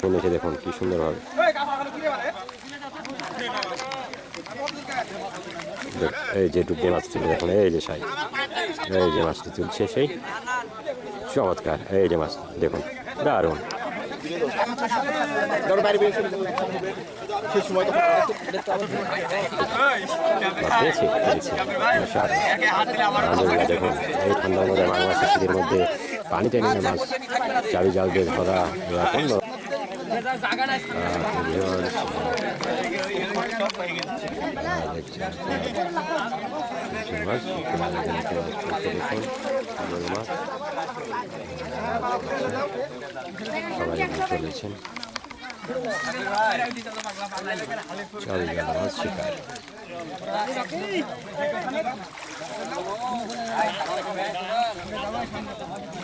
শুনেছে দেখুন কি সুন্দর হবে এই যে ডুবে মাছ তুলে দেখুন, এই যে সাই। এই যে মাছটি তুলছে সেই। চমৎকার, এই যে মাছ, দেখুন, দারুণ। পেয়েছি পেয়েছি আলহামদুলিল্লাহ দেখুন এই ঠান্ডার মধ্যে শীতের মধ্যে পানিতে নেমে মাছ, চাবি, জাল দিয়ে ধরা এরকম মাছ সবাই এখানে চলেছেন চাবি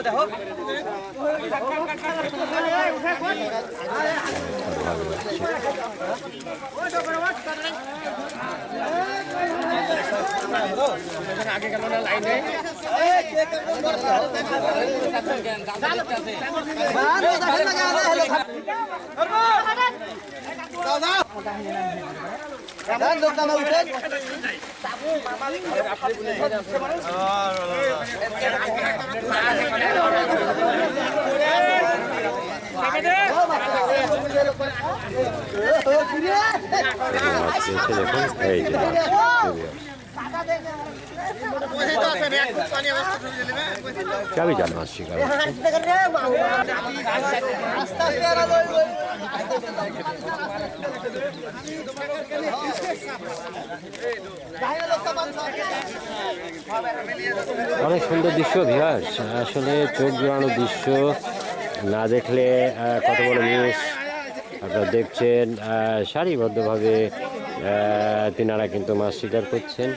দেখুন এই যে মাছ চাবি জাল মাছ শিকার অনেক সুন্দর দৃশ্য ভিহাস আসলে চোখ জোড়ানো দৃশ্য। না দেখলে কত বড় জিনিস আপনারা দেখছেন সারিবদ্ধভাবে তিনারা কিন্তু মাছ শিকার করছেন।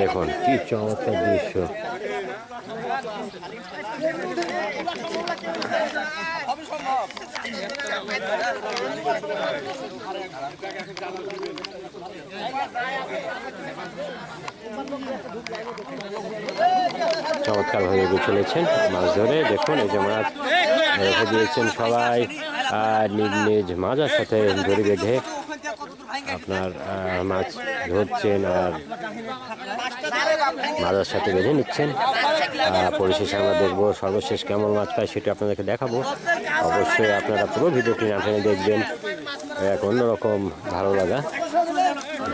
দেখুন, কি চমৎকার দৃশ্য। চমৎকার ভাবে এগিয়ে চলেছেন মাছ ধরে দেখুন, এই যে মাছ রেখে দিয়েছেন সবাই। নিজ নিজ মাজার সাথে দড়ি বেঁধে আপনার মাছ ধরছেন আর মাজার সাথে বেঁধে নিচ্ছেন। পরিশেষে আমরা দেখব সর্বশেষ কেমন মাছ পায় সেটা আপনাদেরকে দেখাবো। অবশ্যই আপনারা পুরো ভিডিওটি না দেখবেন। এক অন্যরকম ভালো লাগা।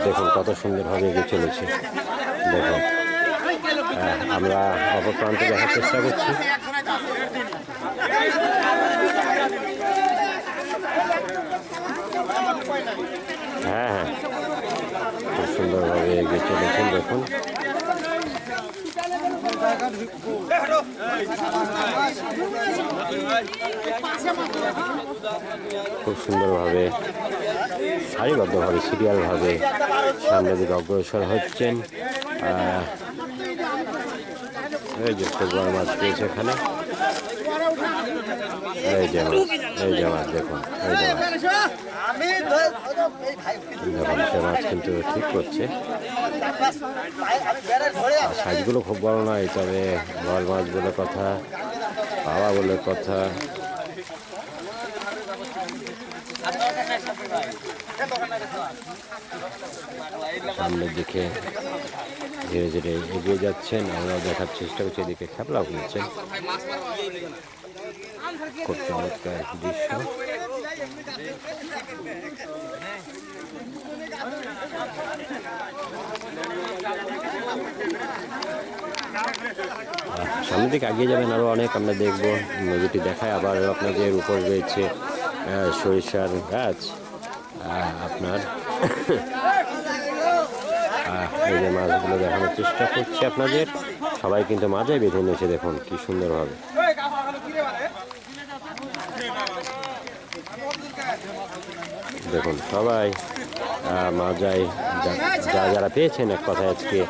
দেখুন কত সুন্দরভাবে এগিয়ে চলেছে। দেখুন। আমরা অপর প্রান্তে দেখার চেষ্টা করছি। হ্যাঁ হ্যাঁ। খুব সুন্দরভাবে এগিয়ে চলেছেন, দেখুন। খুব সুন্দরভাবে, সারিবদ্ধভাবে, সিরিয়ালভাবে সামনের দিকে অগ্রসর হচ্ছেন। এই মাছ পেয়েছে এখানে। এই যে এই যে দেখুন, এই যে সে মাছ কিন্তু ঠিক করছে সাইজগুলো খুব বড় নয়, তবে বল মাছ বলে কথা পাওয়া বলে কথা। সামনের দিকে ধীরে ধীরে এগিয়ে যাচ্ছেন, আমরা দেখার চেষ্টা করছি, এদিকে খেপলাও করছেন খুব দৃশ্য। সামনের দিকে এগিয়ে যাবেন আরও অনেক, আমরা দেখব। নদীটি দেখায় আবার আপনাদের উপর রয়েছে সরিষার গাছ। আপনার এই যে মাছগুলো দেখানোর চেষ্টা করছি আপনাদের। সবাই কিন্তু মাঝে বেঁধে নিয়েছে, দেখুন, কি সুন্দরভাবে। দেখুন সবাই মাজায় যা- যারা পেয়েছেন এক কথায় আজকে,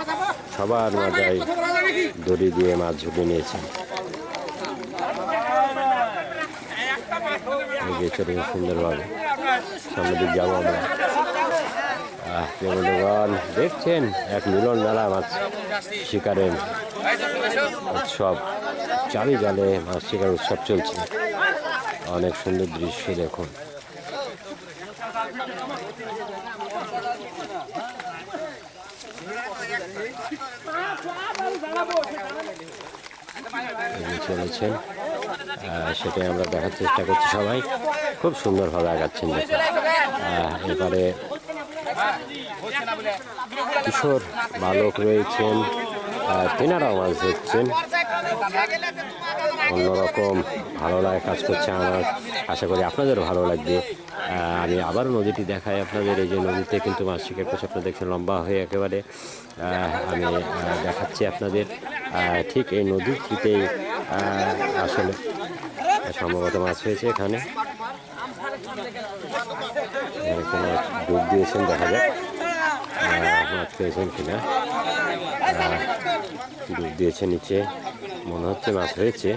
সবার মাজায় দড়ি দিয়ে মাছ ঝুঁকে নিয়েছেন। সুন্দরভাবে সামনের দিক যাব আমরা। বন্ধুগণ, দেখছেন এক মিলন মেলা মাছ শিকারের উৎসব। চারি জালে মাছ শিকার উৎসব চলছে। অনেক সুন্দর দৃশ্য দেখুন এগিয়ে চলেছেন। সেটাই আমরা দেখার চেষ্টা করছি সবাই। খুব সুন্দরভাবে আগাচ্ছেন এবারে কিশোর বালক রয়েছেন। তেনারাও মাছ ধরছেন। অন্যরকম ভালো লাগে কাজ করছে আমার। আশা করি আপনাদেরও ভালো লাগবে। আমি আবারও নদীটি দেখাই আপনাদের। এই যে নদীতে কিন্তু মাছ শিকার করছে, আপনারা দেখছেন লম্বা হয়ে একেবারে। আমি দেখাচ্ছি আপনাদের। ঠিক এই নদীটিতেই আসলে সম্ভবত মাছ হয়েছে এখানে। ডুব দিয়েছেন, দেখা যাক মাছ পেয়েছেন কিনা। ডুব দিয়েছে নিচে, মনে হচ্ছে মাছ হয়েছে।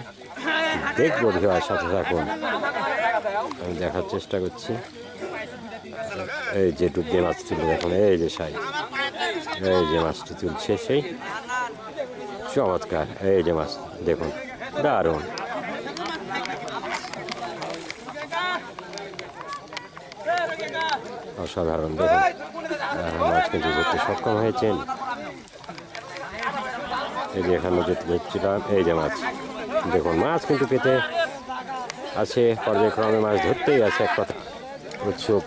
দেখব ধোয়ার সাথে থাকুন। আমি দেখার চেষ্টা করছি। এই যে ডুব দিয়ে মাছ তুলে দেখুন, এই যে সাই। এই যে মাছটি তুলছে সেই। চমৎকার, এই যে মাছ, দেখুন। দারুণ অসাধারণ মাছ কিন্তু ধরতে সক্ষম হয়েছেন। এই যে এখানে যেতে দেখছিলাম এই যে মাছ। দেখুন মাছ কিন্তু পেতে আছে পর্যায়ক্রমে মাছ ধরতেই আছে এক কথা। উৎসুক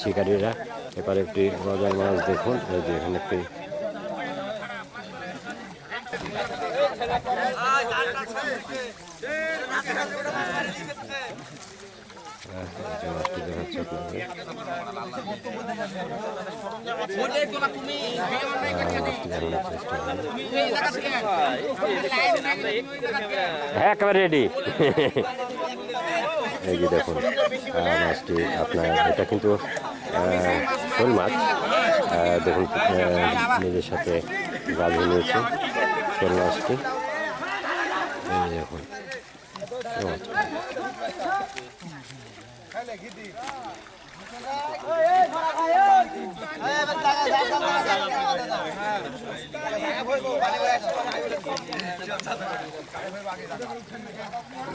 শিকারীরা। এবার একটি গজার মাছ দেখুন এই যে এখানে একটি আহ, এই যে মাছটি দেখাচ্ছি আপনাদের তুমি আহ, মাছটি দেখানোর চেষ্টা করি একেবারে রেডি এই যে দেখুন মাছটি আপনার, এটা কিন্তু শোল মাছ। দেখুন নিজের সাথে গাভিয়ে নিয়েছে শোল মাছটি। এই দেখুন চমৎকার।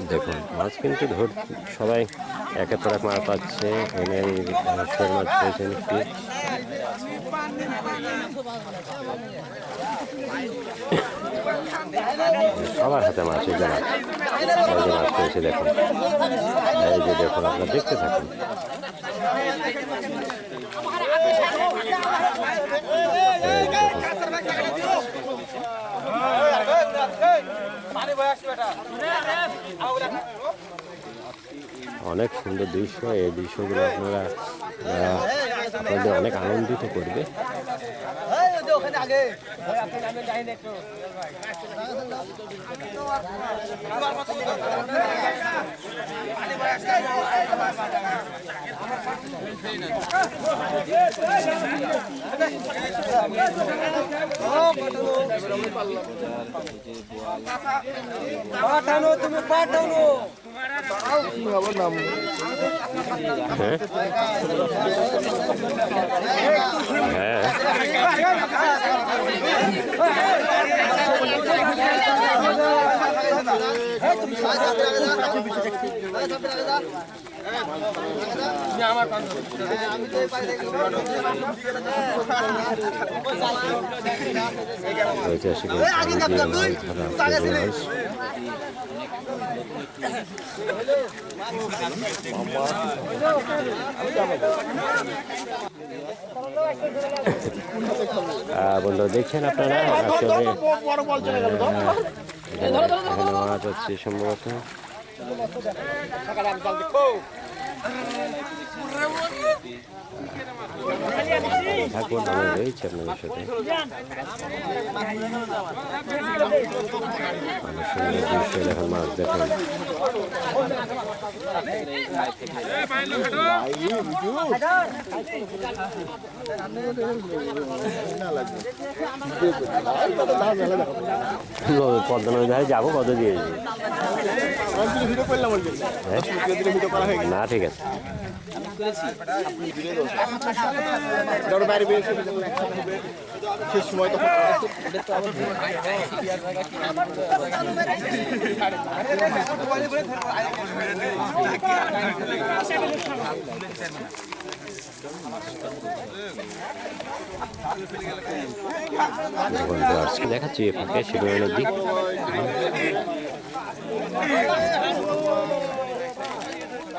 দেখুন, মাছ কিন্তু ধর সবাই একে পর এক মাছ পাচ্ছে। সবার হাতে মাছ, এই মাছ। এই দেখুন। দেখুন, আপনারা দেখতে থাকুন। অনেক সুন্দর দৃশ্য এই দৃশ্যগুলো আপনারা আপনাদের অনেক আনন্দিত করবে। পাঠানো তুমি পাঠানো হ্যাঁ হ্যাঁ ঐতিহাসিক এই পানি দিয়ে মাছ ধরা অভ্যাস। আহ, বন্ধুরা দেখছেন আপনারা আসলে এখানে মাছ হচ্ছে সম্ভবত থাকুন আমি রয়েছি আপনাদের সাথে। অনেক দৃশ্য মাছ দেখুন যাব, কত দিয়েছি হ্যাঁ? না, ঠিক আছে। শেষ সময় তখন দেখুন আজকে দেখাচ্ছি এ ফাঁকে শিবনের দিক এই যে দেখুন, এই যে। মাছ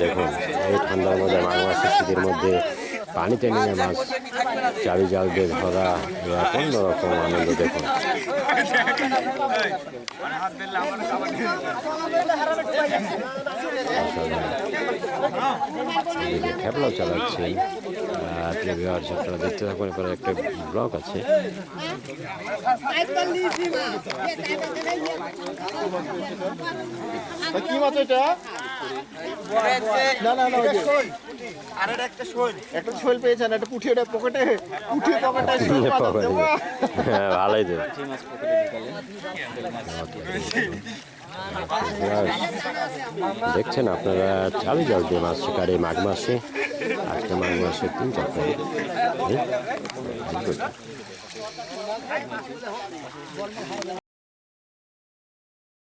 দেখুন এই ঠান্ডার মধ্যে মাঘ শীতের মধ্যে পানিতে নিয়ে মাছ চাবি জাল দিয়ে ধরা অন্যরকম আনন্দ দেখুন এদিকে খেপলাও চালাচ্ছেন। আর প্রিয় আপনারা দেখতে থাকুন। এরপরে একটা ব্লগ আছে। কি মাছ এটা? না না না ওই একটা শোল। পেয়েছেন একটা পুঁটি ওটা পকেটে পুঁটি পকেটে শোল মাছ আছে। হ্যাঁ ভালোই তো। দেখছেন, আপনারা চালু যাওয়ার যে মাছ শিকারে মাঘ মাসে, আজকে মাঘ মাসে তিন চার এই.